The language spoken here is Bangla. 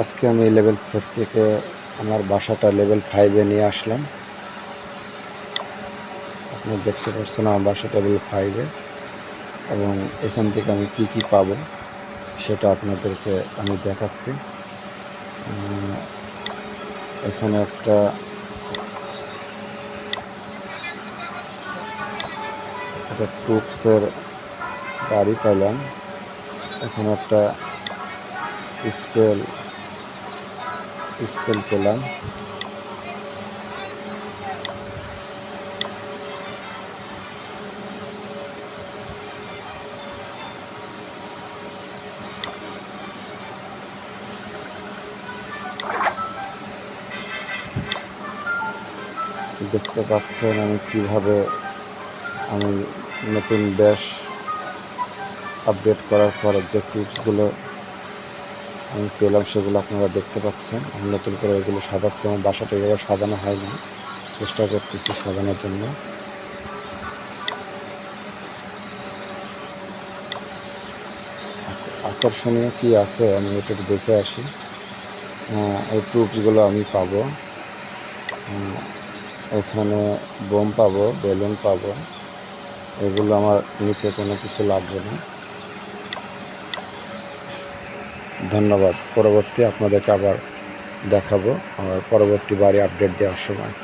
আজকে আমি লেভেল ফোর থেকে আমার বাসাটা লেভেল ফাইভে নিয়ে আসলাম। আপনি দেখতে পাচ্ছেন আমার বাসাটা লেভেল ফাইভে এবং এখান থেকে আমি কি কি পাবো সেটা আপনাদেরকে আমি দেখাচ্ছি। এখানে একটা একটা টুপসের গাড়ি পাইলাম। এখানে একটা স্পেল স্পেল পেলাম। দেখতে পাচ্ছেন আমি কীভাবে আমি নতুন ব্যাস আপডেট করার পর যে টিপসগুলো আমি পেলাম সেগুলো আপনারা দেখতে পাচ্ছেন। আমি নতুন করে এগুলো সাজাচ্ছি। আমার বাসাটা এভাবে সাজানো হয়নি চেষ্টা করতেছি সাজানোর জন্য। আকর্ষণীয় কি আছে? আমি এটা দেখে আসি। এই টুপসগুলো আমি পাবো। এখানে বোম পাবো, বেলুন পাবো। এগুলো আমার নিতে কোনো কিছু লাগবে না। ধন্যবাদ। পরবর্তী আপনাদেরকে আবার দেখাবো আমার পরবর্তী বাড়ি আপডেট দেওয়ার সময়।